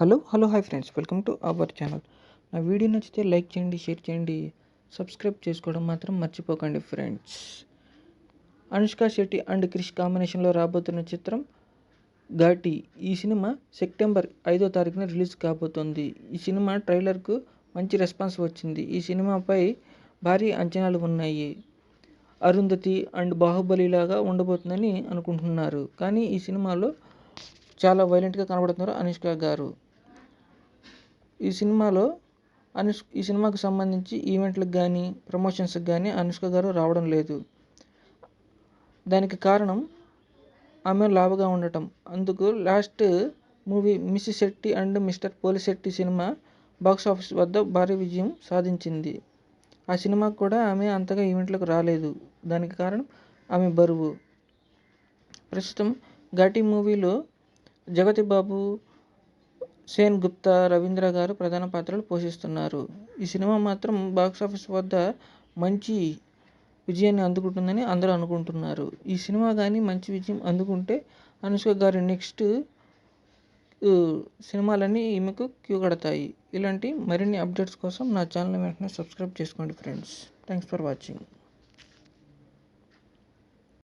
Hello hello hi friends. Welcome to our channel. నా video నచ్చితే like చేయండి share చేయండి. సబ్స్క్రైబ్ చేసుకోవడం మాత్రం మర్చిపోకండి ఫ్రెండ్స్. అనుష్క శెట్టి అండ్ క్రిష్ కాంబినేషన్లో రాబోతున్న చిత్రం ఘాటి. ఈ సినిమా సెప్టెంబర్ ఐదో తారీఖున రిలీజ్ కాబోతోంది. ఈ సినిమా ట్రైలర్కు మంచి రెస్పాన్స్ వచ్చింది. ఈ సినిమాపై భారీ అంచనాలు ఉన్నాయి. అరుంధతి అండ్ బాహుబలి లాగా ఉండబోతుందని అనుకుంటున్నారు. కానీ ఈ సినిమాలో చాలా వైలెంట్గా కనబడుతున్నారు అనుష్క గారు. ఈ సినిమాలో అనుష్ ఈ సినిమాకు సంబంధించి ఈవెంట్లకు కానీ ప్రమోషన్స్కి కానీ అనుష్క గారు రావడం లేదు. దానికి కారణం ఆమె లావుగా ఉండటం. అందుకు last movie miss Shetty and mister Polishetty cinema box office వద్ద భారీ విజయం సాధించింది. ఆ సినిమాకు కూడా ఆమె అంతగా ఈవెంట్లకు రాలేదు. దానికి కారణం ఆమె బరువు. ప్రస్తుతం ఘాటి మూవీలో జగతి బాబు సేన్ గుప్తా రవీంద్ర గారు ప్రధాన పాత్రలు పోషిస్తున్నారు. ఈ సినిమా మాత్రం బాక్స్ ఆఫీస్ వద్ద మంచి విజయాన్ని అందుకుంటుందని అందరూ అనుకుంటున్నారు. ఈ సినిమా కానీ మంచి విజయం అందుకుంటే అనుష్క గారి నెక్స్ట్ సినిమాలన్నీ ఈమెకు క్యూ కడతాయి. ఇలాంటి మరిన్ని అప్డేట్స్ కోసం నా ఛానల్ వెంటనే సబ్స్క్రైబ్ చేసుకోండి ఫ్రెండ్స్ థ్యాంక్స్ ఫర్ వాచింగ్